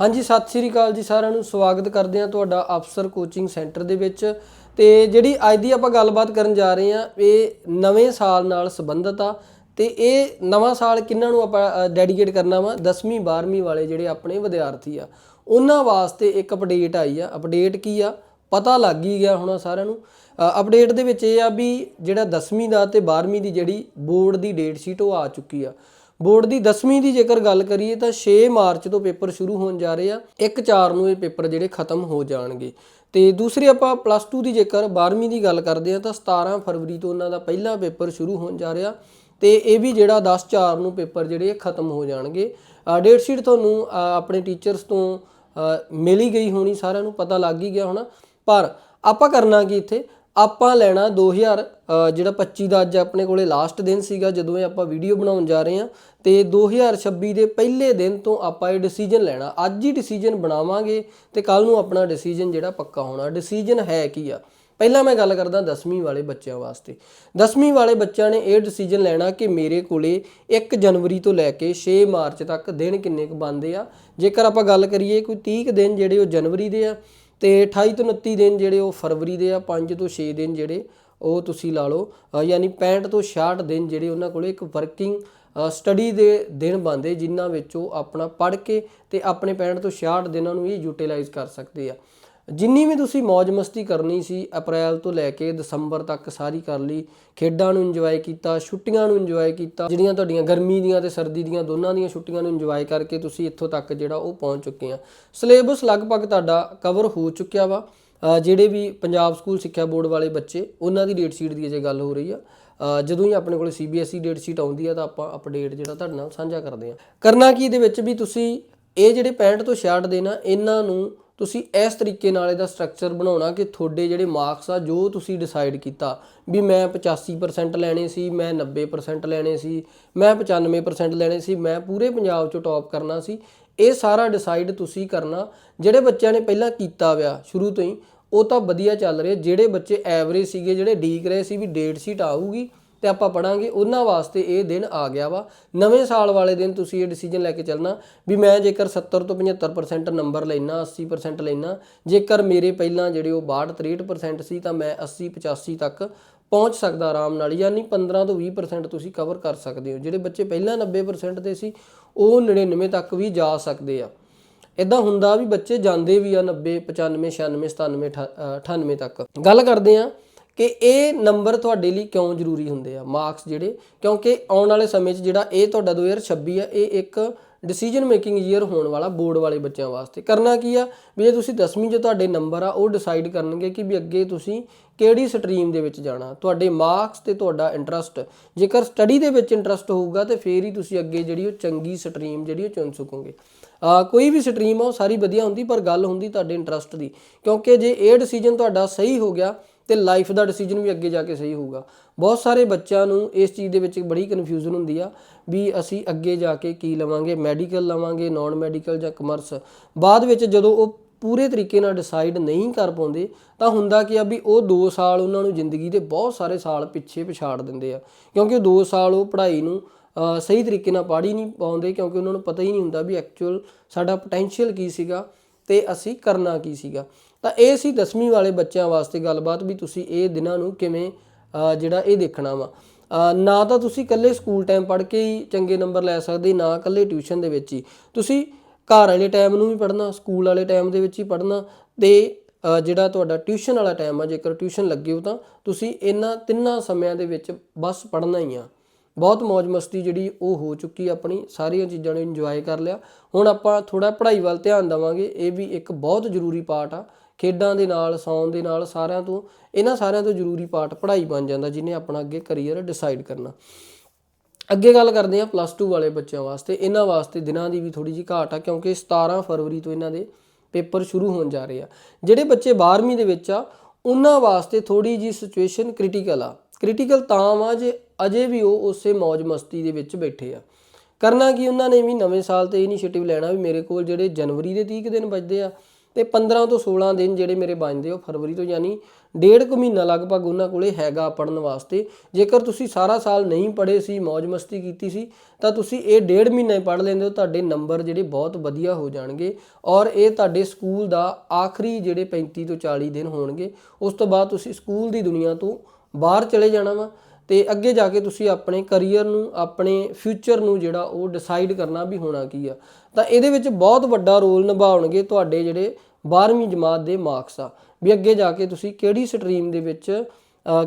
ਹਾਂਜੀ, ਸਤਿ ਸ੍ਰੀ ਅਕਾਲ ਜੀ ਸਾਰਿਆਂ ਨੂੰ। ਸਵਾਗਤ ਕਰਦੇ ਹਾਂ ਤੁਹਾਡਾ ਅਫਸਰ ਕੋਚਿੰਗ ਸੈਂਟਰ ਦੇ ਵਿੱਚ। ਤੇ ਜਿਹੜੀ ਅੱਜ ਦੀ ਆਪਾਂ ਗੱਲਬਾਤ ਕਰਨ ਜਾ ਰਹੇ ਹਾਂ, ਇਹ ਨਵੇਂ ਸਾਲ ਨਾਲ ਸੰਬੰਧਿਤ ਆ। ਤੇ ਇਹ ਨਵਾਂ ਸਾਲ ਕਿੰਨਾਂ ਨੂੰ ਆਪਾਂ ਡੈਡੀਕੇਟ ਕਰਨਾ ਵਾ? 10ਵੀਂ 12ਵੀਂ ਵਾਲੇ ਜਿਹੜੇ ਆਪਣੇ ਵਿਦਿਆਰਥੀ ਆ, ਉਹਨਾਂ ਵਾਸਤੇ ਇੱਕ ਅਪਡੇਟ ਆਈ ਆ। ਅਪਡੇਟ ਕੀ ਆ? ਪਤਾ ਲੱਗ ਹੀ ਗਿਆ ਹੋਣਾ ਸਾਰਿਆਂ ਨੂੰ। ਅਪਡੇਟ ਦੇ ਵਿੱਚ ਇਹ ਆ ਵੀ ਜਿਹੜਾ 10ਵੀਂ ਦਾ ਤੇ 12ਵੀਂ ਦੀ ਜਿਹੜੀ ਬੋਰਡ ਦੀ ਡੇਟ ਸ਼ੀਟ ਉਹ ਆ ਚੁੱਕੀ ਆ। ਬੋਰਡ ਦੀ 10ਵੀਂ ਦੀ ਜੇਕਰ ਗੱਲ ਕਰੀਏ ਤਾਂ 6 ਮਾਰਚ ਤੋਂ ਪੇਪਰ ਸ਼ੁਰੂ ਹੋਣ ਜਾ ਰਹੇ ਆ 1 4 ਨੂੰ ਇਹ ਪੇਪਰ ਜਿਹੜੇ ਖਤਮ ਹੋ ਜਾਣਗੇ। ਤੇ ਦੂਸਰੀ ਆਪਾਂ ਪਲੱਸ 2 ਦੀ ਜੇਕਰ 12ਵੀਂ ਦੀ ਗੱਲ ਕਰਦੇ ਆ ਤਾਂ 17 ਫਰਵਰੀ ਤੋਂ ਉਹਨਾਂ ਦਾ ਪਹਿਲਾ ਪੇਪਰ ਸ਼ੁਰੂ ਹੋਣ ਜਾ ਰਿਹਾ ਤੇ ਇਹ ਵੀ ਜਿਹੜਾ 10 4 ਨੂੰ ਪੇਪਰ ਜਿਹੜੇ ਖਤਮ ਹੋ ਜਾਣਗੇ। ਡੇਟ ਸ਼ੀਟ ਤੁਹਾਨੂੰ ਆਪਣੇ ਟੀਚਰਸ ਤੋਂ ਅ, ਮਿਲ ਹੀ ਗਈ ਹੋਣੀ ਸਾਰਿਆਂ ਨੂੰ ਪਤਾ ਲੱਗ ਹੀ ਗਿਆ ਹੋਣਾ। ਪਰ ਆਪਾਂ ਕਰਨਾ ਕੀ ਇੱਥੇ? ਆਪਾਂ ਲੈਣਾ 2000 ਅ, ਜਿਹੜਾ 25 ਦਾ ਅੱਜ ਆਪਣੇ ਕੋਲੇ ਲਾਸਟ ਦਿਨ ਸੀਗਾ ਜਦੋਂ ਇਹ ਆਪਾਂ ਵੀਡੀਓ ਬਣਾਉਣ ਜਾ ਰਹੇ ਹਾਂ ਤੇ 2026 ਦੇ ਪਹਿਲੇ ਦਿਨ ਤੋਂ ਆਪਾਂ ਇਹ ਡਿਸੀਜਨ ਲੈਣਾ। ਅੱਜ ਹੀ ਡਿਸੀਜਨ ਬਣਾਵਾਂਗੇ ਤੇ ਕੱਲ ਨੂੰ ਆਪਣਾ ਡਿਸੀਜਨ ਜਿਹੜਾ ਪੱਕਾ ਹੋਣਾ। ਡਿਸੀਜਨ ਹੈ ਕੀ ਆ? ਪਹਿਲਾਂ ਮੈਂ ਗੱਲ ਕਰਦਾ 10ਵੀਂ ਵਾਲੇ ਬੱਚਿਆਂ ਵਾਸਤੇ। 10ਵੀਂ ਵਾਲੇ ਬੱਚਿਆਂ ਨੇ ਇਹ ਡਿਸੀਜਨ ਲੈਣਾ ਕਿ ਮੇਰੇ ਕੋਲੇ 1 ਜਨਵਰੀ ਤੋਂ ਲੈ ਕੇ 6 ਮਾਰਚ ਤੱਕ ਦਿਨ ਕਿੰਨੇ ਕੁ ਬਣਦੇ ਆ? ਜੇਕਰ ਆਪਾਂ ਗੱਲ ਕਰੀਏ ਕੋਈ 30 ਕੁ ਦਿਨ ਜਿਹੜੇ ਉਹ ਜਨਵਰੀ ਦੇ ਆ ਤੇ 28 ਤੋਂ 29 ਦਿਨ ਜਿਹੜੇ ਉਹ ਫਰਵਰੀ ਦੇ ਆ 5 ਤੋਂ 6 ਦਿਨ ਜਿਹੜੇ ਉਹ ਤੁਸੀਂ ਲਾ ਲਓ ਯਾਨੀ 65 ਤੋਂ 66 ਦਿਨ ਜਿਹੜੇ ਉਹਨਾਂ ਕੋਲੇ ਇੱਕ ਵਰਕਿੰਗ ਸਟੱਡੀ ਦੇ ਦਿਨ ਬੰਦੇ ਜਿਨ੍ਹਾਂ ਵਿੱਚ ਉਹ ਆਪਣਾ ਪੜ੍ਹ ਕੇ ਤੇ ਆਪਣੇ 65 ਤੋਂ 66 ਦਿਨਾਂ ਨੂੰ ਇਹ ਯੂਟਿਲਾਈਜ਼ ਕਰ ਸਕਦੇ ਆ। ਜਿੰਨੀ ਵੀ ਤੁਸੀਂ ਮौज ਮਸਤੀ ਕਰਨੀ ਸੀ, ਅਪ੍ਰੈਲ ਤੋਂ ਲੈ ਕੇ ਦਸੰਬਰ ਤੱਕ ਸਾਰੀ ਕਰ ਲਈ। ਖੇਡਾਂ ਨੂੰ ਇੰਜੋਏ ਕੀਤਾ, ਛੁੱਟੀਆਂ ਨੂੰ ਇੰਜੋਏ ਕੀਤਾ, ਜਿਹੜੀਆਂ ਤੁਹਾਡੀਆਂ ਗਰਮੀ ਦੀਆਂ ਤੇ ਸਰਦੀ ਦੀਆਂ ਦੋਨਾਂ ਦੀਆਂ ਛੁੱਟੀਆਂ ਨੂੰ ਇੰਜੋਏ ਕਰਕੇ ਤੁਸੀਂ ਇੱਥੋਂ ਤੱਕ ਜਿਹੜਾ ਉਹ ਪਹੁੰਚ ਚੁੱਕੇ ਆ। ਸਿਲੇਬਸ ਲਗਭਗ ਤੁਹਾਡਾ ਕਵਰ ਹੋ ਚੁੱਕਿਆ ਵਾ। ਜਿਹੜੇ ਵੀ ਪੰਜਾਬ ਸਕੂਲ ਸਿੱਖਿਆ ਬੋਰਡ ਵਾਲੇ ਬੱਚੇ, ਉਹਨਾਂ ਦੀ ਡੇਟ ਸ਼ੀਟ ਦੀ ਅਜੇ ਗੱਲ ਹੋ ਰਹੀ ਆ। ਜਦੋਂ ਹੀ ਆਪਣੇ ਕੋਲ CBSE ਡੇਟ ਸ਼ੀਟ ਆਉਂਦੀ ਆ ਤਾਂ ਆਪਾਂ ਅਪਡੇਟ ਜਿਹੜਾ ਤੁਹਾਡੇ ਨਾਲ ਸਾਂਝਾ ਕਰਦੇ ਆ। ਕਰਨਾ ਕੀ ਦੇ ਵਿੱਚ ਵੀ ਤੁਸੀਂ ਇਹ ਜਿਹੜੇ 65 ਤੋਂ 66 ਦਿਨ ਆ, ਇਹਨਾਂ ਨੂੰ ਤੁਸੀਂ ਇਸ ਤਰੀਕੇ ਨਾਲ ਇਹਦਾ ਸਟਰਕਚਰ ਬਣਾਉਣਾ ਕਿ ਤੁਹਾਡੇ ਜਿਹੜੇ ਮਾਰਕਸ ਆ, ਜੋ ਤੁਸੀਂ ਡਿਸਾਈਡ ਕੀਤਾ, ਵੀ ਮੈਂ 85% ਲੈਣੇ ਸੀ, ਮੈਂ 90% ਲੈਣੇ ਸੀ, ਮੈਂ 95% ਲੈਣੇ ਸੀ, ਮੈਂ ਪੂਰੇ ਪੰਜਾਬ ਚੋਂ ਟੌਪ ਕਰਨਾ ਸੀ, ਇਹ ਸਾਰਾ ਡਿਸਾਈਡ ਤੁਸੀਂ ਕਰਨਾ। ਜਿਹੜੇ ਬੱਚਿਆਂ ਨੇ ਪਹਿਲਾਂ ਕੀਤਾ ਵਿਆ ਸ਼ੁਰੂ ਤੋਂ ਹੀ, ਉਹ ਤਾਂ ਵਧੀਆ ਚੱਲ ਰਿਹਾ। ਜਿਹੜੇ ਬੱਚੇ ਐਵਰੇਜ ਸੀਗੇ, ਜਿਹੜੇ ਡੀਕ ਰਹੇ ਸੀ ਵੀ ਡੇਟ ਸ਼ੀਟ ਆਊਗੀ ਤੇ ਆਪਾਂ ਪੜਾਂਗੇ, ਉਹਨਾਂ ਵਾਸਤੇ ਇਹ ਦਿਨ ਆ ਗਿਆ ਵਾ। ਨਵੇਂ ਸਾਲ ਵਾਲੇ ਦਿਨ ਤੁਸੀਂ ਇਹ ਡਿਸੀਜਨ ਲੈ ਕੇ ਚੱਲਣਾ ਵੀ ਮੈਂ ਜੇਕਰ 70 ਤੋਂ 75% ਨੰਬਰ ਲੈਣਾ 80% ਲੈਣਾ ਜੇਕਰ ਮੇਰੇ ਪਹਿਲਾਂ ਜਿਹੜੇ ਉਹ 62 63% ਸੀ ਤਾਂ ਮੈਂ 80 85 ਤੱਕ ਪਹੁੰਚ ਸਕਦਾ ਆਰਾਮ ਨਾਲ, ਯਾਨੀ 15 ਤੋਂ 20% ਤੁਸੀਂ ਕਵਰ ਕਰ ਸਕਦੇ ਹੋ। ਜਿਹੜੇ ਬੱਚੇ ਪਹਿਲਾਂ 90% ਦੇ ਸੀ, ਉਹ 99 ਤੱਕ ਵੀ ਜਾ ਸਕਦੇ ਆ। ਇਦਾਂ ਹੁੰਦਾ ਵੀ ਬੱਚੇ ਜਾਂਦੇ ਵੀ ਆ 90 95 96 97 98 ਤੱਕ। ਗੱਲ ਕਰਦੇ ਆ ਕਿ ਇਹ ਨੰਬਰ ਤੁਹਾਡੇ ਲਈ ਕਿਉਂ ਜ਼ਰੂਰੀ ਹੁੰਦੇ ਆ ਮਾਰਕਸ ਜਿਹੜੇ? ਕਿਉਂਕਿ ਆਉਣ ਵਾਲੇ ਸਮੇਂ 'ਚ ਜਿਹੜਾ ਇਹ ਤੁਹਾਡਾ 2026 ਆ, ਇਹ ਇੱਕ ਡਿਸੀਜਨ ਮੇਕਿੰਗ ਈਅਰ ਹੋਣ ਵਾਲਾ ਬੋਰਡ ਵਾਲੇ ਬੱਚਿਆਂ ਵਾਸਤੇ। ਕਰਨਾ ਕੀ ਆ? ਵੀ ਜੇ ਤੁਸੀਂ 10ਵੀਂ 'ਚ ਤੁਹਾਡੇ ਨੰਬਰ ਆ, ਉਹ ਡਿਸਾਈਡ ਕਰਨਗੇ ਕਿ ਵੀ ਅੱਗੇ ਤੁਸੀਂ ਕਿਹੜੀ ਸਟਰੀਮ ਦੇ ਵਿੱਚ ਜਾਣਾ। ਤੁਹਾਡੇ ਮਾਰਕਸ ਤੇ ਤੁਹਾਡਾ ਇੰਟਰਸਟ ਜੇਕਰ ਸਟੱਡੀ ਦੇ ਵਿੱਚ ਇੰਟਰਸਟ ਹੋਊਗਾ, ਤੇ ਫੇਰ ਹੀ ਤੁਸੀਂ ਅੱਗੇ ਜਿਹੜੀ ਉਹ ਚੰਗੀ ਸਟਰੀਮ ਜਿਹੜੀ ਉਹ ਚੁਣ ਸਕੋਗੇ। ਕੋਈ ਵੀ ਸਟਰੀਮ ਆ, ਉਹ ਸਾਰੀ ਵਧੀਆ ਹੁੰਦੀ, ਪਰ ਗੱਲ ਹੁੰਦੀ ਤੁਹਾਡੇ ਇੰਟਰਸਟ ਦੀ। ਕਿਉਂਕਿ ਜੇ ਇਹ ਡਿਸੀਜਨ ਤੁਹਾਡਾ ਸਹੀ ਹੋ ਗਿਆ ਤੇ ਲਾਈਫ ਦਾ ਡਿਸੀਜਨ ਵੀ ਅੱਗੇ ਜਾ ਕੇ ਸਹੀ ਹੋਊਗਾ। ਬਹੁਤ ਸਾਰੇ ਬੱਚਿਆਂ ਨੂੰ ਇਸ ਚੀਜ਼ ਦੇ ਵਿੱਚ ਬੜੀ ਕਨਫਿਊਜ਼ਨ ਹੁੰਦੀ ਆ ਵੀ ਅਸੀਂ ਅੱਗੇ ਜਾ ਕੇ ਕੀ ਲਵਾਂਗੇ ਮੈਡੀਕਲ ਲਵਾਂਗੇ ਨਾਨ ਮੈਡੀਕਲ ਜਾਂ ਕਮਰਸ ਬਾਅਦ ਵਿੱਚ ਜਦੋਂ ਉਹ ਪੂਰੇ ਤਰੀਕੇ ਨਾਲ ਡਿਸਾਈਡ ਨਹੀਂ ਕਰ ਪਾਉਂਦੇ, ਤਾਂ ਹੁੰਦਾ ਕਿ ਆ ਵੀ ਉਹ 2 ਸਾਲ ਉਹਨਾਂ ਨੂੰ ਜ਼ਿੰਦਗੀ ਦੇ ਬਹੁਤ ਸਾਰੇ ਸਾਲ ਪਿੱਛੇ ਪਛਾੜ ਦਿੰਦੇ ਆ। ਕਿਉਂਕਿ ਉਹ 2 ਸਾਲ ਉਹ ਪੜ੍ਹਾਈ ਨੂੰ ਸਹੀ ਤਰੀਕੇ ਨਾਲ ਪੜ੍ਹ ਹੀ ਨਹੀਂ ਪਾਉਂਦੇ, ਕਿਉਂਕਿ ਉਹਨਾਂ ਨੂੰ ਪਤਾ ਹੀ ਨਹੀਂ ਹੁੰਦਾ ਵੀ ਐਕਚੁਅਲ ਸਾਡਾ ਪੋਟੈਂਸ਼ੀਅਲ ਕੀ ਸੀਗਾ। ਤੇ ਅਸੀਂ ਕਰਨਾ ਕੀ ਸੀਗਾ? ਤਾਂ ਇਹ ਸੀ 10ਵੀਂ ਵਾਲੇ ਬੱਚਿਆਂ ਵਾਸਤੇ ਗੱਲਬਾਤ ਵੀ ਤੁਸੀਂ ਇਹ ਦਿਨਾਂ ਨੂੰ ਕਿਵੇਂ ਜਿਹੜਾ ਇਹ ਦੇਖਣਾ ਵਾ। ਨਾ ਤਾਂ ਤੁਸੀਂ ਇਕੱਲੇ ਸਕੂਲ ਟਾਈਮ ਪੜ੍ਹ ਕੇ ਹੀ ਚੰਗੇ ਨੰਬਰ ਲੈ ਸਕਦੇ, ਨਾ ਇਕੱਲੇ ਟਿਊਸ਼ਨ ਦੇ ਵਿੱਚ ਹੀ। ਤੁਸੀਂ ਘਰ ਵਾਲੇ ਟਾਈਮ ਨੂੰ ਵੀ ਪੜ੍ਹਨਾ, ਸਕੂਲ ਵਾਲੇ ਟਾਈਮ ਦੇ ਵਿੱਚ ਹੀ ਪੜ੍ਹਨਾ ਤੇ ਜਿਹੜਾ ਤੁਹਾਡਾ ਟਿਊਸ਼ਨ ਵਾਲਾ ਟਾਈਮ ਆ, ਜੇਕਰ ਟਿਊਸ਼ਨ ਲੱਗੇ ਹੋ ਤਾਂ ਤੁਸੀਂ ਇਹਨਾਂ ਤਿੰਨਾਂ ਸਮਿਆਂ ਦੇ ਵਿੱਚ ਬਸ ਪੜ੍ਹਨਾ ਹੀ ਆ। ਬਹੁਤ ਮौज ਮਸਤੀ ਜਿਹੜੀ ਉਹ ਹੋ ਚੁੱਕੀ ਆਪਣੀ, ਸਾਰੀਆਂ ਚੀਜ਼ਾਂ ਨੂੰ ਇੰਜੋਏ ਕਰ ਲਿਆ। ਹੁਣ ਆਪਾਂ ਥੋੜਾ ਪੜ੍ਹਾਈ ਵੱਲ ਧਿਆਨ ਦੇਵਾਂਗੇ, ਇਹ ਵੀ ਇੱਕ ਬਹੁਤ ਜ਼ਰੂਰੀ ਪਾਰਟ ਆ। ਖੇਡਾਂ ਦੇ ਨਾਲ, ਸੌਣ ਦੇ ਨਾਲ ਸਾਰਿਆਂ ਤੋਂ, ਇਹਨਾਂ ਸਾਰਿਆਂ ਤੋਂ ਜ਼ਰੂਰੀ ਪਾਰਟ ਪੜ੍ਹਾਈ ਬਣ ਜਾਂਦਾ, ਜਿਹਨੇ ਆਪਣਾ ਅੱਗੇ ਕੈਰੀਅਰ ਡਿਸਾਈਡ ਕਰਨਾ। ਅੱਗੇ ਗੱਲ ਕਰਦੇ ਹਾਂ ਪਲੱਸ 2 ਵਾਲੇ ਬੱਚਿਆਂ ਵਾਸਤੇ। ਇਹਨਾਂ ਵਾਸਤੇ ਦਿਨਾਂ ਦੀ ਵੀ ਥੋੜੀ ਜਿਹੀ ਘਾਟ ਆ, ਕਿਉਂਕਿ 17 ਫਰਵਰੀ ਤੋਂ ਇਹਨਾਂ ਦੇ ਪੇਪਰ ਸ਼ੁਰੂ ਹੋਣ ਜਾ ਰਹੇ ਆ। ਜਿਹੜੇ ਬੱਚੇ 12ਵੀਂ ਦੇ ਵਿੱਚ ਆ, ਉਹਨਾਂ ਵਾਸਤੇ ਥੋੜੀ ਜੀ ਸਿਚੁਏਸ਼ਨ ਕ੍ਰਿਟੀਕਲ ਆ। ਕ੍ਰਿਟੀਕਲ ਤਾਂ ਵਾ ਜੇ ਅਜੇ ਵੀ ਉਹ ਉਸੇ ਮौज ਮਸਤੀ ਦੇ ਵਿੱਚ ਬੈਠੇ ਆ। ਕਰਨਾ ਕੀ ਉਹਨਾਂ ਨੇ ਵੀ ਨਵੇਂ ਸਾਲ ਤੇ ਇਨੀਸ਼ੀਏਟਿਵ ਲੈਣਾ ਵੀ ਮੇਰੇ ਕੋਲ ਜਿਹੜੇ ਜਨਵਰੀ ਦੇ 30 ਕੁ ਦਿਨ ਬਚਦੇ ਆ ਤੇ 15 ਤੋਂ 16 ਦਿਨ ਜਿਹੜੇ ਮੇਰੇ ਬਚਦੇ ਉਹ ਫਰਵਰੀ ਤੋਂ ਯਾਨੀ ਡੇਢ ਕੁ ਮਹੀਨਾ ਲਗਭਗ ਉਹਨਾਂ ਕੋਲੇ ਹੈਗਾ ਪੜਨ ਵਾਸਤੇ। ਜੇਕਰ ਤੁਸੀਂ ਸਾਰਾ ਸਾਲ ਨਹੀਂ ਪੜ੍ਹੇ ਸੀ ਮौज ਮਸਤੀ ਕੀਤੀ ਸੀ, ਤਾਂ ਤੁਸੀਂ ਇਹ ਡੇਢ ਮਹੀਨਾ ਹੀ ਪੜ੍ਹ ਲੈਂਦੇ ਹੋ, ਤੁਹਾਡੇ ਨੰਬਰ ਜਿਹੜੇ ਬਹੁਤ ਵਧੀਆ ਹੋ ਜਾਣਗੇ ਔਰ ਇਹ ਤੁਹਾਡੇ ਸਕੂਲ ਦਾ ਆਖਰੀ ਜਿਹੜੇ 35 ਤੋਂ 40 ਦਿਨ ਹੋਣਗੇ, ਉਸ ਤੋਂ ਬਾਅਦ ਤੁਸੀਂ ਸਕੂਲ ਦੀ ਦੁਨੀਆ ਤੋਂ ਬਾਹਰ ਚਲੇ ਜਾਣਾ ਵਾ। ਤੇ ਅੱਗੇ ਜਾ ਕੇ ਤੁਸੀਂ ਆਪਣੇ ਕੈਰੀਅਰ ਨੂੰ, ਆਪਣੇ ਫਿਊਚਰ ਨੂੰ ਜਿਹੜਾ ਉਹ ਡਿਸਾਈਡ ਕਰਨਾ ਵੀ ਹੋਣਾ ਕੀ ਆ। ਤਾਂ ਇਹਦੇ ਵਿੱਚ ਬਹੁਤ ਵੱਡਾ ਰੋਲ ਨਿਭਾਉਣਗੇ ਤੁਹਾਡੇ ਜਿਹੜੇ 12ਵੀਂ ਜਮਾਤ ਦੇ ਮਾਰਕਸ ਆ। ਵੀ ਅੱਗੇ ਜਾ ਕੇ ਤੁਸੀਂ ਕਿਹੜੀ ਸਟਰੀਮ ਦੇ ਵਿੱਚ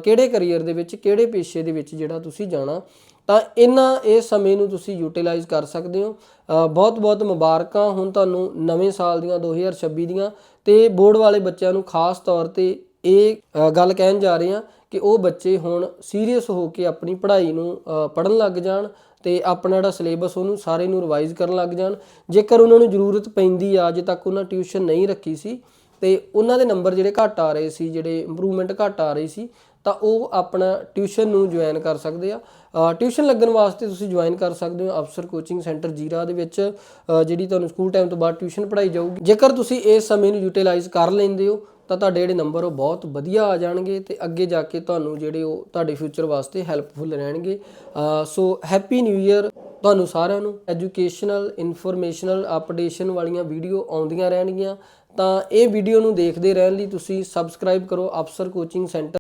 ਕਿਹੜੇ ਕੈਰੀਅਰ ਦੇ ਵਿੱਚ, ਕਿਹੜੇ ਪੇਸ਼ੇ ਦੇ ਵਿੱਚ ਜਿਹੜਾ ਤੁਸੀਂ ਜਾਣਾ, ਤਾਂ ਇਹਨਾਂ ਇਸ ਸਮੇਂ ਨੂੰ ਤੁਸੀਂ ਯੂਟਿਲਾਈਜ਼ ਕਰ ਸਕਦੇ ਹੋ। ਬਹੁਤ ਬਹੁਤ ਮੁਬਾਰਕਾਂ ਹੁਣ ਤੁਹਾਨੂੰ ਨਵੇਂ ਸਾਲ ਦੀਆਂ 2026 ਦੀਆਂ। ਤੇ ਬੋਰਡ ਵਾਲੇ ਬੱਚਿਆਂ ਨੂੰ ਖਾਸ ਤੌਰ ਤੇ ਇਹ ਗੱਲ ਕਹਿਣ ਜਾ ਰਹੇ ਹਾਂ ਕਿ ਉਹ ਬੱਚੇ ਹੁਣ ਸੀਰੀਅਸ ਹੋ ਕੇ ਆਪਣੀ ਪੜ੍ਹਾਈ ਨੂੰ ਪੜਨ ਲੱਗ ਜਾਣ ਤੇ ਆਪਣਾ ਜਿਹੜਾ ਸਿਲੇਬਸ ਉਹਨੂੰ ਸਾਰੇ ਨੂੰ ਰਿਵਾਈਜ਼ ਕਰਨ ਲੱਗ ਜਾਣ। ਜੇਕਰ ਉਹਨਾਂ ਨੂੰ ਜ਼ਰੂਰਤ ਪੈਂਦੀ ਆ, ਅਜੇ ਤੱਕ ਉਹਨਾਂ ਟਿਊਸ਼ਨ ਨਹੀਂ ਰੱਖੀ ਸੀ ਤੇ ਉਹਨਾਂ ਦੇ ਨੰਬਰ ਜਿਹੜੇ ਘੱਟ ਆ ਰਹੇ ਸੀ, ਜਿਹੜੇ ਇੰਪਰੂਵਮੈਂਟ ਘੱਟ ਆ ਰਹੀ ਸੀ, ਤਾਂ ਉਹ ਆਪਣਾ ਟਿਊਸ਼ਨ ਨੂੰ ਜੁਆਇਨ ਕਰ ਸਕਦੇ ਆ। ਟਿਊਸ਼ਨ ਲੱਗਣ ਵਾਸਤੇ ਤੁਸੀਂ ਜੁਆਇਨ ਕਰ ਸਕਦੇ ਹੋ ਅਫਸਰ ਕੋਚਿੰਗ ਸੈਂਟਰ ਜੀਰਾ ਦੇ ਵਿੱਚ ਜਿਹੜੀ ਤੁਹਾਨੂੰ ਸਕੂਲ ਟਾਈਮ ਤੋਂ ਬਾਅਦ ਟਿਊਸ਼ਨ ਪੜ੍ਹਾਈ ਜਾਊਗੀ। ਜੇਕਰ ਤੁਸੀਂ ਇਸ ਸਮੇਂ ਨੂੰ ਯੂਟਿਲਾਈਜ਼ ਕਰ ਲੈਂਦੇ ਹੋ ਤਾਂ ਤੁਹਾਡੇ ਜਿਹੜੇ ਨੰਬਰ ਉਹ ਬਹੁਤ ਵਧੀਆ ਆ ਜਾਣਗੇ ਤੇ ਅੱਗੇ ਜਾ ਕੇ ਤੁਹਾਨੂੰ ਜਿਹੜੇ ਉਹ ਤੁਹਾਡੇ ਫਿਊਚਰ ਵਾਸਤੇ ਹੈਲਪਫੁਲ ਰਹਿਣਗੇ। ਸੋ ਹੈਪੀ ਨਿਊ ਇਅਰ ਤੁਹਾਨੂੰ ਸਾਰਿਆਂ ਨੂੰ। ਐਜੂਕੇਸ਼ਨਲ ਇਨਫੋਰਮੇਸ਼ਨਲ ਅਪਡੇਸ਼ਨ ਵਾਲੀਆਂ ਵੀਡੀਓ ਆਉਂਦੀਆਂ ਰਹਿਣਗੀਆਂ। ਤਾਂ ਇਹ ਵੀਡੀਓ ਨੂੰ ਦੇਖਦੇ ਰਹਿਣ ਲਈ ਤੁਸੀਂ ਸਬਸਕ੍ਰਾਈਬ ਕਰੋ ਅਫਸਰ ਕੋਚਿੰਗ ਸੈਂਟਰ